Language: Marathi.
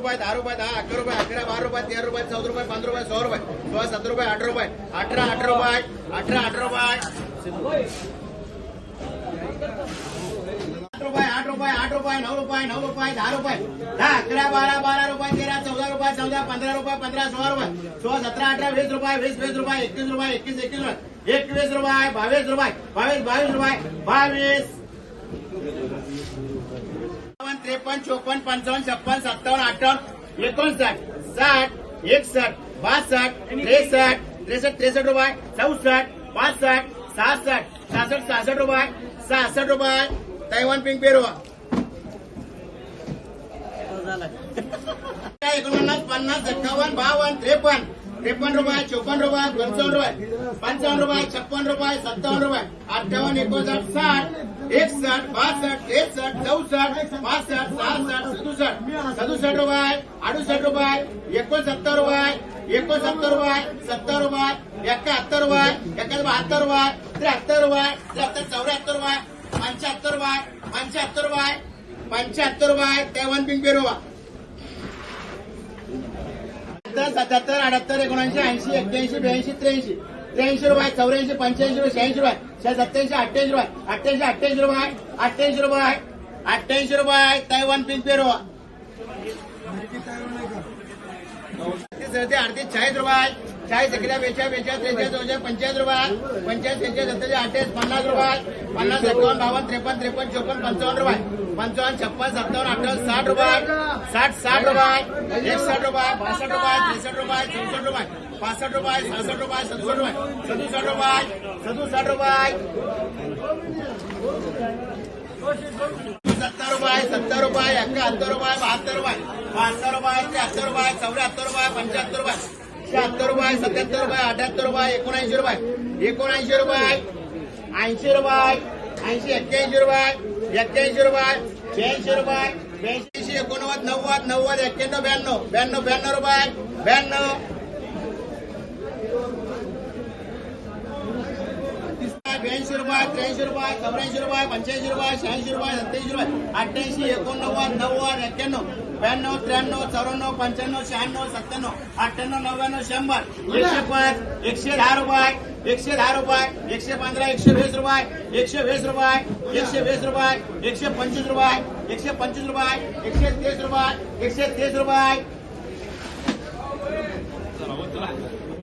रुपये, दहा रुपये, दहा, अकरा रुपये, अकरा, बारा रुपये, तेरा रुपये, चौदा रुपये, पंधरा रुपये सोळा रुपये, सोळा, सतरा रुपये, अठरा रुपये, अठरा अठरा रुपये, अठरा अठरा रुपये. आठ रुपये आठ रुपये आठ रुपये, नऊ रुपये दहा रुपये, दहा, अकरा, बारा बारा रुपये, तेरा, चौदा रुपये, चौदा, पंधरा रुपये, पंधरा, सोळा रुपये, सोळा, सतरा, अठरा, वीस रुपये, वीस वीस रुपये, एकवीस रुपये एकवीस रुपये बावीस रुपये, बावीस बावीस रुपये बावीस त्रेपन्न चोपन्न पंचावन्न छप्पन सत्तावन्न अठ्ठावन्न एकोणसाठ साठ एकसष्ट बासष्ट त्रेसष्ट त्रेसष्ट त्रेसष्ट रुपये चौसष्ट पासष्ट सहासष्ट सहासष्ट सहासष्ट रुपये सहासष्ट रुपये. तैवान पिंक पेरू एकोणपन्नास पन्नास एक्कावन्न बावन्न त्रेपन्न. त्रेपन्न रुपये चौपन्न रुपये पंचावन्न रुपये पंचावन्न रुपये छप्पन रुपये सत्तावन्न रुपये. अठ्ठावन्न एकोणसाठ साठ एकसष्ट बासष्ट त्रेसष्ट चौसष्ट पासष्ट सहासष्ट सदुसष्ट. सदुसष्ट रुपये अडुसष्ट रुपये एकोणसत्तर रुपये एकोणसत्तर रुपये सत्तर रुपये एकाहत्तर रुपये एकाहत्तर बहात्तर रुपये त्र्याहत्तर रुपये त्र्याहत्तर चौऱ्याहत्तर रुपये पंच्याहत्तर रुपये पंच्याहत्तर रुपये पंच्याहत्तर रुपये तेवन्न पिंपे रुपये सत्याहत्तर अठ्याहत्तर एकोणऐंशी ऐंशी एक्क्याऐंशी ब्याऐंशी त्र्याऐंशी. त्र्याऐंशी रुपये चौऱ्याऐंशी पंच्याऐंशी रुपये शहाऐंशी रुपये सत्याऐंशी अठ्ठ्याऐंशी रुपये अठ्ठ्याऐंशी अठ्ठ्याऐंशी रुपये अठ्ठ्याऐंशी रुपये अठ्ठ्याऐंशी रुपये तैवान पिंक पेरू. अडतीस चाळीस रुपये. चाळीस अकरा बेचाळीस बेचाळीस त्रेचाळीस दोनशे पंचेचाळीस रुपया पंचेचाळीस त्रेचाळीस सत्तेचाळीस अठ्ठावीस पन्नास रुपया पन्नास एकावन्न बावन्न त्रेपन्न त्रेपन्न चोपन्न पंचावन्न रुपये पंचावन्न छप्पन सत्तावन्न अठ्ठावन्न साठ रुपये साठ साठ रुपये एकसठ रुपये बासष्ट रुपये त्रेसष्ट रुपये चौसष्ट रुपये पासष्ट रुपये सहासष्ट रुपये सदुसष्ट रुपये सदुसष्ट रुपये सदुसष्ट रुपये सत्तर रुपये सत्तर रुपये एकाहत्तर रुपये बहात्तर रुपये बहात्तर रुपये त्र्याहत्तर रुपये चौऱ्याहत्तर रुपये पंच्याहत्तर रुपये शहात्तर रुपये सत्याहत्तर रुपये अठ्याहत्तर रुपये एकोणऐंशी रुपये. एकोणऐंशी रुपये ऐंशी रुपये ऐंशी एक्क्याऐंशी रुपये एक्क्याऐंशी रुपये शहाऐंशी रुपये ब्याऐंशी एकोणनव्वद नव्वद नव्वद एक्क्याण्णव ब्याण्णव ब्याण्णव ब्याण्णव रुपये ब्याण्णव. ब्याऐंशी रुपये त्र्याऐंशी रुपये चौऱ्याऐंशी रुपये पंच्याऐंशी रुपये शहाऐंशी रुपये सत्याऐंशी रुपये अठ्ठ्याऐंशी एकोणनव्वद नव्वद एक्क्याण्णव ब्याण्णव त्र्याण्णव चौऱ्याण्णव पंच्याण्णव शहाण्णव सत्त्याण्णव अठ्ठ्याण्णव नव्याण्णव शंभर एकशे पाच एकशे दहा रुपये एकशे दहा रुपये एकशे पंधरा एकशे वीस रुपये एकशे वीस रुपये एकशे वीस रुपये एकशे पंचवीस रुपये एकशे पंचवीस रुपये एकशे तीस रुपये एकशे तीस रुपये.